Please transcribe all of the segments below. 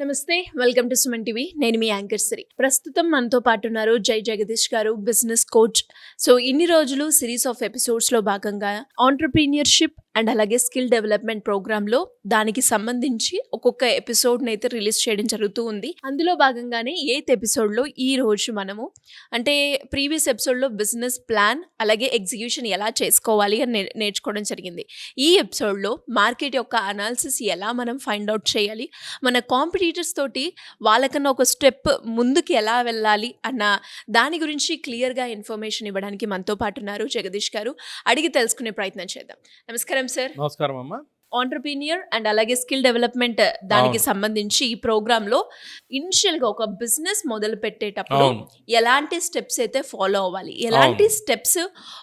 నమస్తే welcome to Suman TV. నేను మీ anchor సిరి. ప్రస్తుతం మనతో పాటు ఉన్నారు జై జగదీష్ గారు బిజినెస్ కోచ్. సో ఇన్ని రోజులు సిరీస్ ఆఫ్ ఎపిసోడ్స్లో భాగంగా ఆంటర్ప్రీనియర్షిప్ అండ్ అలాగే స్కిల్ డెవలప్మెంట్ ప్రోగ్రామ్లో దానికి సంబంధించి ఒక్కొక్క ఎపిసోడ్ అయితే రిలీజ్ చేయడం జరుగుతూ ఉంది. అందులో భాగంగానే ఎయిత్ ఎపిసోడ్లో ఈ రోజు మనము అంటే ప్రీవియస్ ఎపిసోడ్లో బిజినెస్ ప్లాన్ అలాగే ఎగ్జిక్యూషన్ ఎలా చేసుకోవాలి అని నేర్చుకోవడం జరిగింది. ఈ ఎపిసోడ్లో మార్కెట్ యొక్క అనాలిసిస్ ఎలా మనం ఫైండ్ అవుట్ చేయాలి మన కాంపిటీ టీచర్స్ తోటి వాళ్ళకన్నా ఒక స్టెప్ ముందుకు ఎలా వెళ్ళాలి అన్న దాని గురించి క్లియర్గా ఇన్ఫర్మేషన్ ఇవ్వడానికి మనతో పాటు ఉన్నారు జగదీష్ గారు. అడిగి తెలుసుకునే ప్రయత్నం చేద్దాం. నమస్కారం సార్ నమస్కారం అమ్మా. ఆంటర్ప్రీనియర్ అండ్ అలాగే స్కిల్ డెవలప్మెంట్ దానికి. సంబంధించి ఈ ప్రోగ్రామ్లో ఇనిషియల్గా ఒక బిజినెస్ మొదలు పెట్టేటప్పుడు ఎలాంటి స్టెప్స్ అయితే ఫాలో అవ్వాలి? ఎలాంటి స్టెప్స్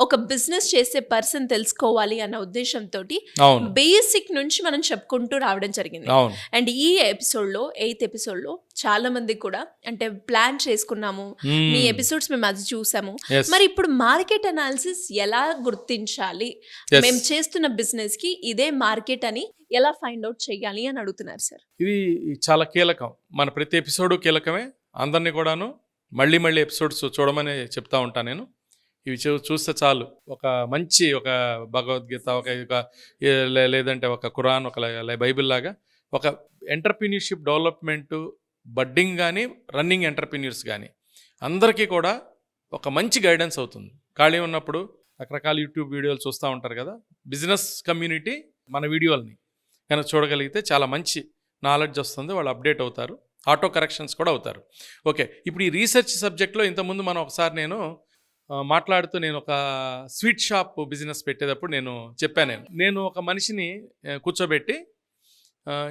ఒక బిజినెస్ చేసే పర్సన్ తెలుసుకోవాలి అన్న ఉద్దేశంతో బేసిక్ నుంచి మనం చెప్పుకుంటూ రావడం జరిగింది. అండ్ ఈ ఎపిసోడ్లో ఎయిత్ ఎపిసోడ్లో చాలా మంది కూడా అంటే ప్లాన్ చేసుకున్నాము. మీ ఎపిసోడ్స్ మేము అది చూసాము. మరి ఇప్పుడు మార్కెట్ అనాలిసిస్ ఎలా గుర్తించాలి. మేము చేస్తున్న బిజినెస్కి ఇదే మార్కెట్ అని ఎలా ఫైండ్ అవుట్ చేయాలి అని అడుగుతున్నారు సార్? ఇది చాలా కీలకం. మన ప్రతి ఎపిసోడ్ కీలకమే. అందరినీ కూడాను మళ్ళీ మళ్ళీ ఎపిసోడ్స్ చూడమని చెప్తా ఉంటాను నేను. ఇవి చూ చూస్తే చాలు. ఒక మంచి ఒక భగవద్గీత ఒక లే- లేదంటే ఒక ఖురాన్ ఒక లే- బైబిల్ లాగా ఒక ఎంటర్ప్రీనియర్షిప్ డెవలప్మెంట్ బడ్డింగ్ కానీ రన్నింగ్ ఎంటర్ప్రీనియర్స్ కానీ అందరికీ కూడా ఒక మంచి గైడెన్స్ అవుతుంది. ఖాళీ ఉన్నప్పుడు రకరకాల యూట్యూబ్ వీడియోలు చూస్తూ ఉంటారు కదా. బిజినెస్ కమ్యూనిటీ మన వీడియోలని కనుక చూడగలిగితే చాలా మంచి నాలెడ్జ్ వస్తుంది. వాళ్ళు అప్డేట్ అవుతారు. ఆటో కరెక్షన్స్ కూడా అవుతారు. ఓకే ఇప్పుడు ఈ రీసెర్చ్ సబ్జెక్ట్లో ఇంతకుముందు మనం ఒకసారి నేను మాట్లాడుతూ నేను ఒక స్వీట్ షాప్ బిజినెస్ పెట్టేటప్పుడు నేను చెప్పాను నేను. నేను ఒక మనిషిని కూర్చోబెట్టి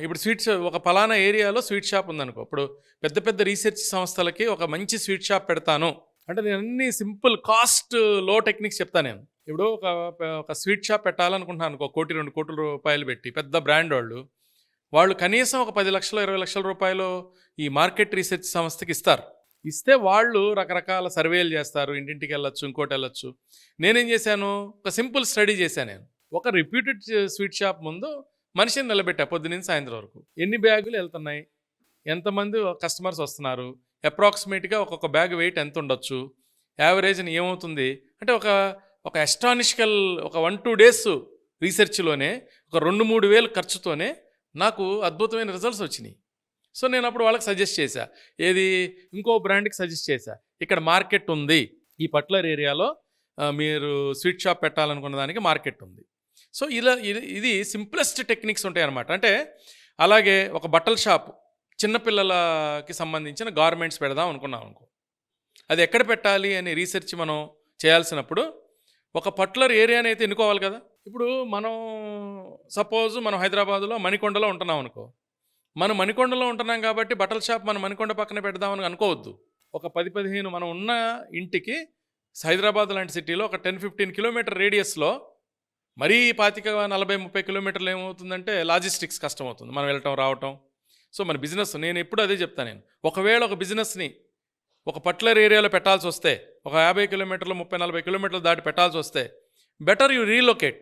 ఇప్పుడు స్వీట్ ఒక ఫలానా ఏరియాలో స్వీట్ షాప్ ఉందనుకో ఇప్పుడు పెద్ద పెద్ద రీసెర్చ్ సంస్థలకి ఒక మంచి స్వీట్ షాప్ పెడతాను. అంటే నేను అన్ని సింపుల్ కాస్ట్లో టెక్నిక్స్ చెప్తాను నేను. ఇప్పుడు ఒక ఒక స్వీట్ షాప్ పెట్టాలనుకుంటున్నాను ఒక కోటి రెండు కోట్ల రూపాయలు పెట్టి పెద్ద బ్రాండ్ వాళ్ళు. వాళ్ళు కనీసం ఒక పది లక్షలు ఇరవై లక్షల రూపాయలు ఈ మార్కెట్ రీసెర్చ్ సంస్థకి ఇస్తారు. ఇస్తే వాళ్ళు రకరకాల సర్వేలు చేస్తారు ఇంటింటికి వెళ్ళొచ్చు ఇంకోటి వెళ్ళొచ్చు. నేనేం చేశాను? ఒక సింపుల్ స్టడీ చేశాను నేను. ఒక రిప్యూటెడ్ స్వీట్ షాప్ ముందు మనిషిని నిలబెట్టా పొద్దున్న సాయంత్రం వరకు. ఎన్ని బ్యాగులు వెళ్తున్నాయి? ఎంతమంది కస్టమర్స్ వస్తున్నారు? అప్రాక్సిమేట్గా ఒక్కొక్క బ్యాగ్ వెయిట్ ఎంత ఉండొచ్చు? యావరేజ్ని ఏమవుతుంది? అంటే ఒక ఒక ఎస్టానిషికల్ ఒక వన్ టూ డేస్ రీసెర్చ్లోనే ఒక రెండు మూడు వేలు ఖర్చుతోనే నాకు అద్భుతమైన రిజల్ట్స్ వచ్చినాయి. సో నేను అప్పుడు వాళ్ళకి సజెస్ట్ చేశా. ఏది? ఇంకో బ్రాండ్కి సజెస్ట్ చేశా. ఇక్కడ మార్కెట్ ఉంది. ఈ పర్టికులర్ ఏరియాలో మీరు స్వీట్ షాప్ పెట్టాలనుకున్న దానికి మార్కెట్ ఉంది. సో ఇలా ఇది ఇది సింప్లెస్ట్ టెక్నిక్స్ ఉంటాయన్నమాట. అంటే అలాగే ఒక బట్టల షాప్ చిన్నపిల్లలకి సంబంధించిన గార్మెంట్స్ పెడదాం అనుకున్నాం అనుకో. అది ఎక్కడ పెట్టాలి అని రీసెర్చ్ మనం చేయాల్సినప్పుడు ఒక పర్టికులర్ ఏరియాని అయితే ఎన్నుకోవాలి కదా? ఇప్పుడు మనం సపోజ్ మనం హైదరాబాద్లో మణికొండలో ఉంటున్నాం అనుకో. మనం మణికొండలో ఉంటున్నాం కాబట్టి బట్టల షాప్ మనం మణికొండ పక్కన పెడదామని అనుకోవద్దు. ఒక పది పదిహేను మనం ఉన్న ఇంటికి హైదరాబాద్ లాంటి సిటీలో ఒక టెన్ ఫిఫ్టీన్ కిలోమీటర్ రేడియస్లో మరీ పాతిక నలభై ముప్పై కిలోమీటర్లు ఏమవుతుందంటే లాజిస్టిక్స్ కష్టం అవుతుంది మనం వెళ్ళటం రావటం. సో మన బిజినెస్ నేను ఎప్పుడు అదే చెప్తాను నేను. ఒకవేళ ఒక బిజినెస్ని ఒక పర్టికులర్ ఏరియాలో పెట్టాల్సి వస్తే ఒక యాభై కిలోమీటర్లు ముప్పై నలభై కిలోమీటర్లు దాటి పెట్టాల్సి వస్తే బెటర్ యూ రీలొకేట్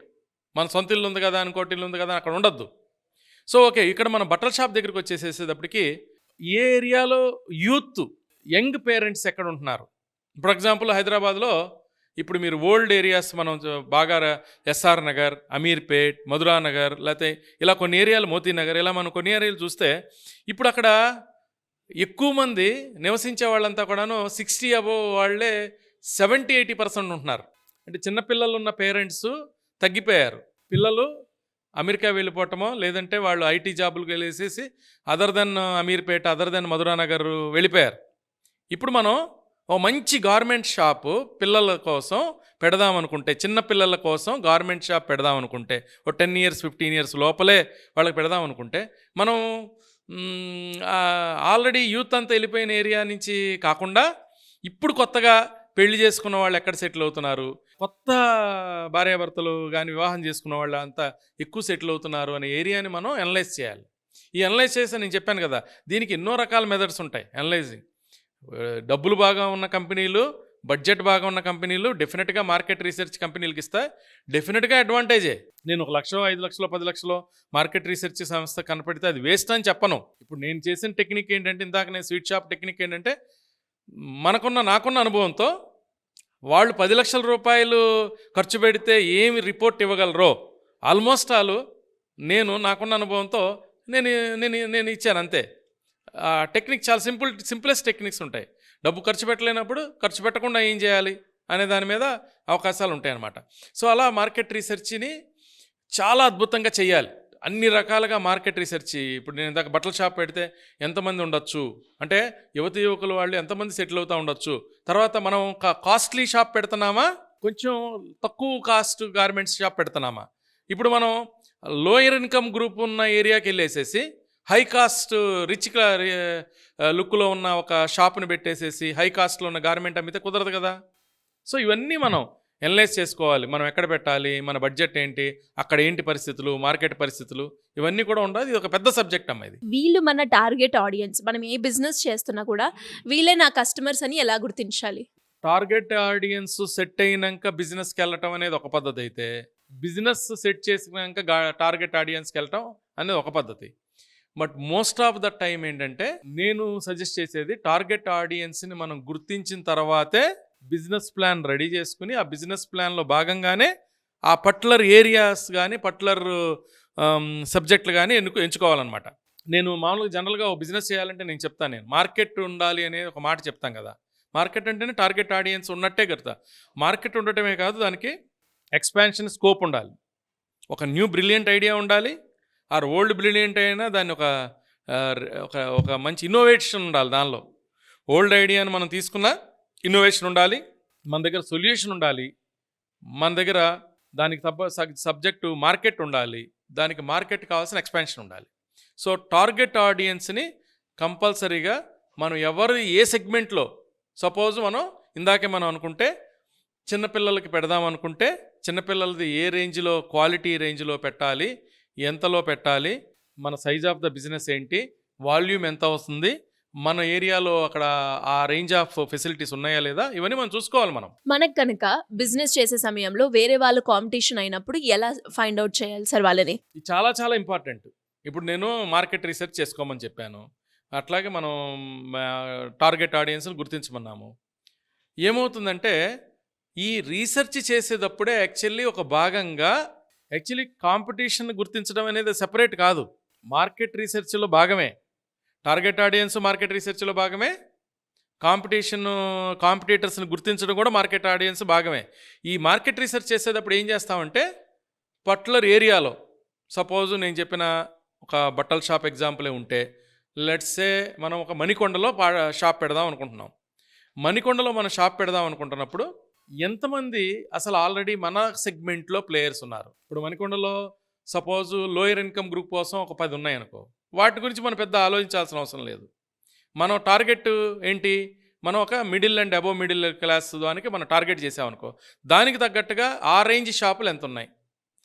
మన సొంత ఇల్లు ఉంది కదా ఇంకోటి ఇల్లు ఉంది కదా అక్కడ ఉండొద్దు. సో ఓకే ఇక్కడ మన బట్టల షాప్ దగ్గరికి వచ్చేసేసేటప్పటికి ఏ ఏరియాలో యూత్ యంగ్ పేరెంట్స్ ఎక్కడ ఉంటున్నారు? ఫర్ ఎగ్జాంపుల్ హైదరాబాద్లో ఇప్పుడు మీరు ఓల్డ్ ఏరియాస్ మనం బాగా ఎస్ఆర్ నగర్ అమీర్పేట్ మధురా నగర్ లేకపోతే ఇలా కొన్ని ఏరియాలు మోతీ నగర్ ఇలా మనం కొన్ని ఏరియాలు చూస్తే ఇప్పుడు అక్కడ ఎక్కువ మంది నివసించే వాళ్ళంతా కూడాను సిక్స్టీ అబోవ్ వాళ్ళే సెవెంటీ ఎయిటీ పర్సెంట్ ఉంటున్నారు. అంటే చిన్నపిల్లలు ఉన్న పేరెంట్స్ తగ్గిపోయారు. పిల్లలు అమెరికా వెళ్ళిపోవటమో లేదంటే వాళ్ళు ఐటీ జాబులకు వెళ్ళేసేసి other than Ameerpet other than Madhuranagar వెళ్ళిపోయారు. ఇప్పుడు మనం ఓ మంచి గార్మెంట్ షాపు పిల్లల కోసం పెడదాం అనుకుంటే చిన్న పిల్లల కోసం గార్మెంట్ షాప్ పెడదాం అనుకుంటే ఓ టెన్ ఇయర్స్ ఫిఫ్టీన్ ఇయర్స్ లోపలే వాళ్ళకి పెడదాం అనుకుంటే మనం ఆల్రెడీ యూత్ అంతా వెళ్ళిపోయిన ఏరియా నుంచి కాకుండా ఇప్పుడు కొత్తగా పెళ్ళి చేసుకున్న వాళ్ళు ఎక్కడ సెటిల్ అవుతున్నారు? కొత్త భార్యాభర్తలు కానీ వివాహం చేసుకున్న వాళ్ళు అంతా ఎక్కువ సెటిల్ అవుతున్నారు అనే ఏరియాని మనం అనలైజ్ చేయాలి. ఈ అనలైజ్ చేస్తే నేను చెప్పాను కదా దీనికి ఎన్నో రకాల మెథడ్స్ ఉంటాయి అనలైజింగ్. డబ్బులు బాగా ఉన్న కంపెనీలు బడ్జెట్ బాగా ఉన్న కంపెనీలు డెఫినెట్గా మార్కెట్ రీసెర్చ్ కంపెనీలకు ఇస్తే. డెఫినెట్గా అడ్వాంటేజే. నేను ఒక లక్షలో ఐదు లక్షలో పది లక్షలో మార్కెట్ రీసెర్చ్ సంస్థ కనపడితే అది వేస్ట్ అని చెప్పను. ఇప్పుడు నేను చేసిన టెక్నిక్ ఏంటంటే ఇందాక నేను స్వీట్ షాప్ టెక్నిక్ ఏంటంటే మనకున్న నాకున్న అనుభవంతో వాళ్ళు పది లక్షల రూపాయలు ఖర్చు పెడితే ఏమి రిపోర్ట్ ఇవ్వగలరో ఆల్మోస్ట్ ఆల్ నేను నాకున్న అనుభవంతో నేను నేను నేను ఇచ్చాను అంతే. టెక్నిక్ చాలా సింపుల్ సింపులెస్ట్ టెక్నిక్స్ ఉంటాయి. డబ్బు ఖర్చు పెట్టలేనప్పుడు ఖర్చు పెట్టకుండా ఏం చేయాలి అనే దాని మీద అవకాశాలు ఉంటాయన్నమాట. సో అలా మార్కెట్ రీసెర్చ్ని చాలా అద్భుతంగా చేయాలి. అన్ని రకాలుగా మార్కెట్ రీసెర్చ్ ఇప్పుడు నేను ఇందాక బట్టల షాప్ పెడితే ఎంతమంది ఉండొచ్చు? అంటే యువతి యువకులు వాళ్ళు ఎంతమంది సెటిల్ అవుతూ ఉండొచ్చు? తర్వాత మనం కాస్ట్లీ షాప్ పెడుతున్నామా? కొంచెం తక్కువ కాస్ట్ గార్మెంట్స్ షాప్ పెడుతున్నామా? ఇప్పుడు మనం లోయర్ ఇన్కమ్ గ్రూప్ ఉన్న ఏరియాకి వెళ్ళేసేసి హై కాస్ట్ రిచ్ లుక్లో ఉన్న ఒక షాప్ని పెట్టేసేసి హై కాస్ట్లో ఉన్న గార్మెంట్ అమ్మితే కుదరదు కదా. సో ఇవన్నీ మనం ఎనలైజ్ చేసుకోవాలి. మనం ఎక్కడ పెట్టాలి? మన బడ్జెట్ ఏంటి? అక్కడ ఏంటి పరిస్థితులు? మార్కెట్ పరిస్థితులు? ఇవన్నీ కూడా ఉండాలి ఇది ఒక పెద్ద సబ్జెక్ట్ అమ్మ ఇది. వీళ్ళు మన టార్గెట్ ఆడియన్స్. మనం ఏ బిజినెస్ చేస్తున్నా కూడా వీళ్ళే నా కస్టమర్స్ అని ఎలా గుర్తించాలి? టార్గెట్ ఆడియన్స్ సెట్ అయినాక బిజినెస్కి వెళ్ళటం అనేది ఒక పద్ధతి అయితే బిజినెస్ సెట్ చేసినాక టార్గెట్ ఆడియన్స్కి వెళ్ళటం అనేది ఒక పద్ధతి. But most of the time ఏంటంటే నేను సజెస్ట్ చేసేది టార్గెట్ ఆడియన్స్ని మనం గుర్తించిన తర్వాతే బిజినెస్ ప్లాన్ రెడీ చేసుకుని ఆ బిజినెస్ ప్లాన్లో భాగంగానే ఆ పర్టికులర్ ఏరియాస్ కానీ పర్టికులర్ సబ్జెక్టులు కానీ ఎన్నుకు ఎంచుకోవాలన్నమాట. నేను మామూలుగా జనరల్గా ఒక బిజినెస్ చేయాలంటే నేను చెప్తాను నేను. మార్కెట్ ఉండాలి అనే ఒక మాట చెప్తాం కదా. మార్కెట్ అంటేనే టార్గెట్ ఆడియన్స్ ఉన్నట్టే కదా మార్కెట్ ఉండటమే కాదు దానికి ఎక్స్పాన్షన్ స్కోప్ ఉండాలి. ఒక న్యూ బ్రిలియంట్ ఐడియా ఉండాలి. ఆర్ ఓల్డ్ బ్రిలియంట్ అయినా దాన్ని ఒక ఒక ఒక మంచి ఇన్నోవేషన్ ఉండాలి దానిలో. ఓల్డ్ ఐడియాని మనం తీసుకున్న ఇన్నోవేషన్ ఉండాలి మన దగ్గర సొల్యూషన్ ఉండాలి మన దగ్గర దానికి సబ్ సబ్జెక్టు మార్కెట్ ఉండాలి దానికి మార్కెట్ కావాల్సిన ఎక్స్పాన్షన్ ఉండాలి. సో టార్గెట్ ఆడియన్స్ని కంపల్సరీగా మనం ఎవరు ఏ సెగ్మెంట్లో సపోజ్ మనం ఇందాకే మనం అనుకుంటే చిన్నపిల్లలకి పెడదాం అనుకుంటే చిన్నపిల్లలది ఏ రేంజ్లో క్వాలిటీ రేంజ్లో పెట్టాలి ఎంతలో పెట్టాలి? మన సైజ్ ఆఫ్ ద బిజినెస్ ఏంటి? వాల్యూమ్ ఎంత వస్తుంది? మన ఏరియాలో అక్కడ ఆ రేంజ్ ఆఫ్ ఫెసిలిటీస్ ఉన్నాయా లేదా? ఇవన్నీ మనం చూసుకోవాలి మనం. మనకు కనుక బిజినెస్ చేసే సమయంలో వేరే వాళ్ళు కాంపిటీషన్ అయినప్పుడు ఎలా ఫైండ్ అవుట్ చేయాలి సార్ వాళ్ళని? ఇది చాలా చాలా ఇంపార్టెంట్ ఇప్పుడు నేను మార్కెట్ రీసెర్చ్ చేసుకోమని చెప్పాను. అట్లాగే మనం టార్గెట్ ఆడియన్స్ని గుర్తించమన్నాము. ఏమవుతుందంటే ఈ రీసెర్చ్ చేసేటప్పుడే యాక్చువల్లీ ఒక భాగంగా యాక్చువల్లీ కాంపిటీషన్ గుర్తించడం అనేది సెపరేట్ కాదు. మార్కెట్ రీసెర్చ్లో భాగమే. టార్గెట్ ఆడియన్స్ మార్కెట్ రీసెర్చ్లో భాగమే. కాంపిటీషన్ కాంపిటీటర్స్ని గుర్తించడం కూడా మార్కెట్ ఆడియన్స్ భాగమే. ఈ మార్కెట్ రీసెర్చ్ చేసేటప్పుడు ఏం చేస్తామంటే పర్టికులర్ ఏరియాలో సపోజ్ నేను చెప్పిన ఒక బట్టల షాప్ ఎగ్జాంపులే ఉంటే లెట్సే మనం ఒక మణికొండలో పా షాప్ పెడదాం అనుకుంటున్నాం. మణికొండలో మనం షాప్ పెడదాం అనుకుంటున్నప్పుడు ఎంతమంది అసలు ఆల్రెడీ మన సెగ్మెంట్లో ప్లేయర్స్ ఉన్నారు? ఇప్పుడు మణికొండలో సపోజ్ లోయర్ ఇన్కమ్ గ్రూప్ కోసం ఒక పది ఉన్నాయి అనుకో వాటి గురించి మనం పెద్ద ఆలోచించాల్సిన అవసరం లేదు. మనం టార్గెట్ ఏంటి? మనం ఒక middle and above middle class దానికి మనం టార్గెట్ చేసామనుకో దానికి తగ్గట్టుగా ఆ రేంజ్ షాపులు ఎంత ఉన్నాయి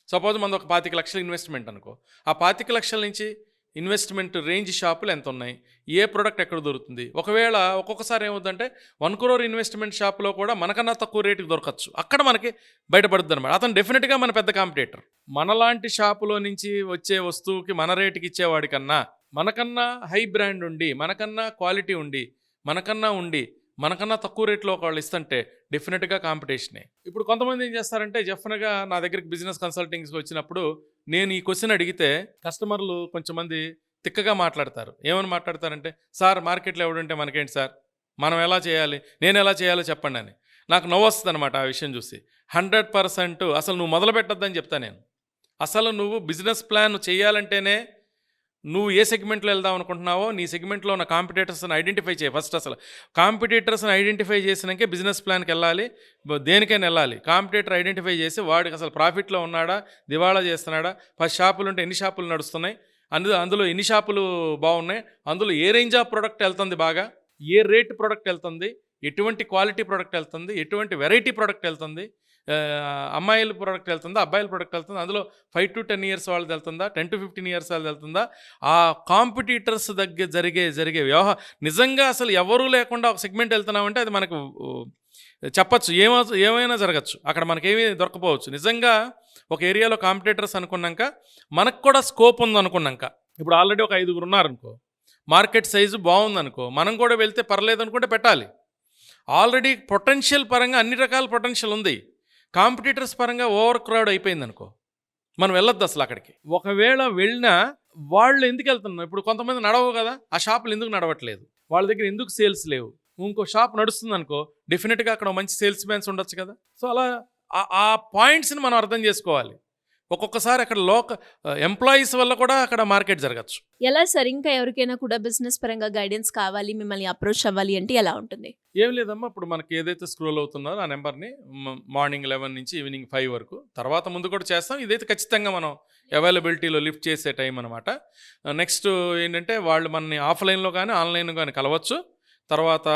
సపోజ్ మనది ఒక పాతిక లక్షల ఇన్వెస్ట్మెంట్ అనుకో ఆ పాతిక లక్షల నుంచి ఇన్వెస్ట్మెంట్ రేంజ్ షాపులు ఎంత ఉన్నాయి ఏ ప్రోడక్ట్ ఎక్కడ దొరుకుతుంది? ఒకవేళ ఒక్కొక్కసారి ఏమవుతుందంటే వన్ క్రోర్ ఇన్వెస్ట్మెంట్ షాప్లో కూడా మనకన్నా తక్కువ రేటుకి దొరకచ్చు. అక్కడ మనకి బయటపడుతుంది అనమాట అతను డెఫినెట్గా మన పెద్ద కాంపిటేటర్. మనలాంటి షాపులో నుంచి వచ్చే వస్తువుకి మన రేటుకి ఇచ్చేవాడికన్నా మనకన్నా హై బ్రాండ్ ఉండి మనకన్నా క్వాలిటీ ఉండి మనకన్నా ఉండి మనకన్నా తక్కువ రేట్లో ఒకవేళ ఇస్తుంటే డెఫినెట్గా కాంపిటీషనే ఇప్పుడు కొంతమంది ఏం చేస్తారంటే జఫ్నగా నా దగ్గరికి బిజినెస్ కన్సల్టింగ్స్కి వచ్చినప్పుడు నేను ఈ క్వశ్చన్ అడిగితే కస్టమర్లు కొంచెం మంది తిక్కగా మాట్లాడతారు. ఏమని మాట్లాడతారంటే సార్ మార్కెట్లో ఎవడుంటే మనకేంటి సార్? మనం ఎలా చేయాలి? నేను ఎలా చేయాలో చెప్పండి అని. నాకు నవ్వు వస్తుంది అనమాట ఆ విషయం చూసి. హండ్రెడ్ పర్సెంట్ అసలు నువ్వు మొదలు పెట్టద్దని చెప్తా నేను. అసలు నువ్వు బిజినెస్ ప్లాన్ చేయాలంటేనే నువ్వు ఏ సెగ్మెంట్లో వెళ్దాం అనుకుంటున్నావో నీ సెగ్మెంట్లో ఉన్న కాంపిటేటర్స్ని ఐడెంటిఫై చేయి. ఫస్ట్ అసలు కాంపిటేటర్స్ని ఐడెంటిఫై చేసినాకే బిజినెస్ ప్లాన్కి వెళ్ళాలి. దేనికైనా వెళ్ళాలి. కాంపిటేటర్ ఐడెంటిఫై చేసి వాడికి అసలు ప్రాఫిట్లో ఉన్నాడా? దివాళా చేస్తున్నాడా? ఫస్ట్ షాపులు ఉంటే ఎన్ని షాపులు నడుస్తున్నాయి? అందులో అందులో ఎన్ని షాపులు బాగున్నాయి? అందులో ఏ రేంజ్ ఆఫ్ ప్రోడక్ట్ వెళ్తుంది బాగా? ఏ రేట్ ప్రోడక్ట్ వెళ్తుంది? ఎటువంటి క్వాలిటీ ప్రోడక్ట్ వెళ్తుంది? ఎటువంటి వెరైటీ ప్రోడక్ట్ వెళ్తుంది? అమ్మాయిల ప్రోడక్ట్ వెళ్తుందా అబ్బాయిల ప్రోడక్ట్ వెళ్తుందా? అందులో ఫైవ్ టు టెన్ ఇయర్స్ వాళ్ళది వెళ్తుందా? టెన్ టు ఫిఫ్టీన్ ఇయర్స్ వాళ్ళది వెళ్తుందా? ఆ కాంపిటీటర్స్ దగ్గర జరిగే జరిగే వ్యవహారం నిజంగా అసలు ఎవరూ లేకుండా ఒక సెగ్మెంట్ వెళ్తున్నామంటే అది మనకు చెప్పచ్చు. ఏమో ఏమైనా జరగచ్చు. అక్కడ మనకేమీ దొరకపోవచ్చు. నిజంగా ఒక ఏరియాలో కాంపిటేటర్స్ అనుకున్నాక మనకు కూడా స్కోప్ ఉంది అనుకున్నాక. ఇప్పుడు ఆల్రెడీ ఒక ఐదుగురు ఉన్నారనుకో మార్కెట్ సైజు బాగుందనుకో మనం కూడా వెళ్తే పర్లేదు అనుకుంటే పెట్టాలి. ఆల్రెడీ పొటెన్షియల్ పరంగా అన్ని రకాల పొటెన్షియల్ ఉంది. కాంపిటీటర్స్ పరంగా ఓవర్ క్రౌడ్ అయిపోయింది అనుకో మనం వెళ్ళొద్దు అసలు అక్కడికి. ఒకవేళ వెళ్ళినా వాళ్ళు ఎందుకు వెళ్తున్నారు? ఇప్పుడు కొంతమంది నడవవు కదా ఆ షాపులు ఎందుకు నడవట్లేదు? వాళ్ళ దగ్గర ఎందుకు సేల్స్ లేవు? ఇంకో షాప్ నడుస్తుంది అనుకో డెఫినెట్గా అక్కడ మంచి సేల్స్ మ్యాన్స్ ఉండొచ్చు కదా. సో అలా ఆ- ఆ పాయింట్స్ని మనం అర్థం చేసుకోవాలి. ఒక్కొక్కసారి అక్కడ లోక ఎంప్లాయీస్ వల్ల కూడా అక్కడ మార్కెట్ జరగచ్చు. ఎలా సార్? ఇంకా ఎవరికైనా కూడా బిజినెస్ పరంగా గైడెన్స్ కావాలి మిమ్మల్ని అప్రోచ్ అవ్వాలి అంటే ఎలా ఉంటుంది? ఏం లేదమ్మా ఇప్పుడు మనకి ఏదైతే స్క్రోల్ అవుతున్నారో ఆ నెంబర్ని మార్నింగ్ లెవెన్ నుంచి ఈవినింగ్ ఫైవ్ వరకు. తర్వాత ముందు కూడా చేస్తాం. ఇదైతే ఖచ్చితంగా మనం అవైలబిలిటీలో లిఫ్ట్ చేసే టైం అనమాట నెక్స్ట్ ఏంటంటే వాళ్ళు మనని ఆఫ్లైన్లో కానీ ఆన్లైన్లో కానీ కలవచ్చు. తర్వాత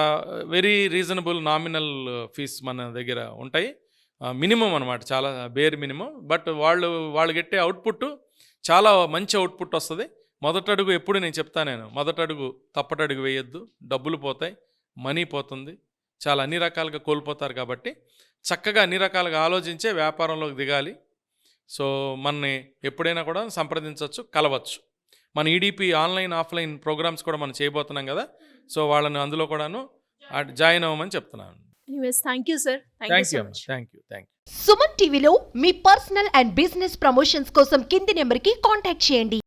వెరీ రీజనబుల్ నామినల్ ఫీస్ మన దగ్గర ఉంటాయి. మినిమం అనమాట చాలా బేర్ మినిమం. బట్ వాళ్ళు వాళ్ళు గెట్టే అవుట్పుట్ చాలా మంచి అవుట్పుట్ వస్తుంది. మొదటి అడుగు ఎప్పుడు నేను చెప్తాను నేను మొదటి అడుగు తప్పటడుగు వేయొద్దు డబ్బులు పోతాయి మనీ పోతుంది చాలా అన్ని రకాలుగా కోల్పోతారు కాబట్టి చక్కగా అన్ని రకాలుగా ఆలోచించే వ్యాపారంలోకి దిగాలి. సో మనని ఎప్పుడైనా కూడా సంప్రదించవచ్చు కలవచ్చు. మన ఈడీపీ ఆన్లైన్ ఆఫ్లైన్ ప్రోగ్రామ్స్ కూడా మనం చేయబోతున్నాం కదా సో వాళ్ళని అందులో కూడాను జాయిన్ అవ్వమని చెప్తున్నాను. Anyways thank you sir. Thank you thank you thank you. Suman టీవీలో మీ పర్సనల్ అండ్ బిజినెస్ ప్రమోషన్స్ కోసం కింది నెంబర్కి కాంటాక్ట్ చేయండి.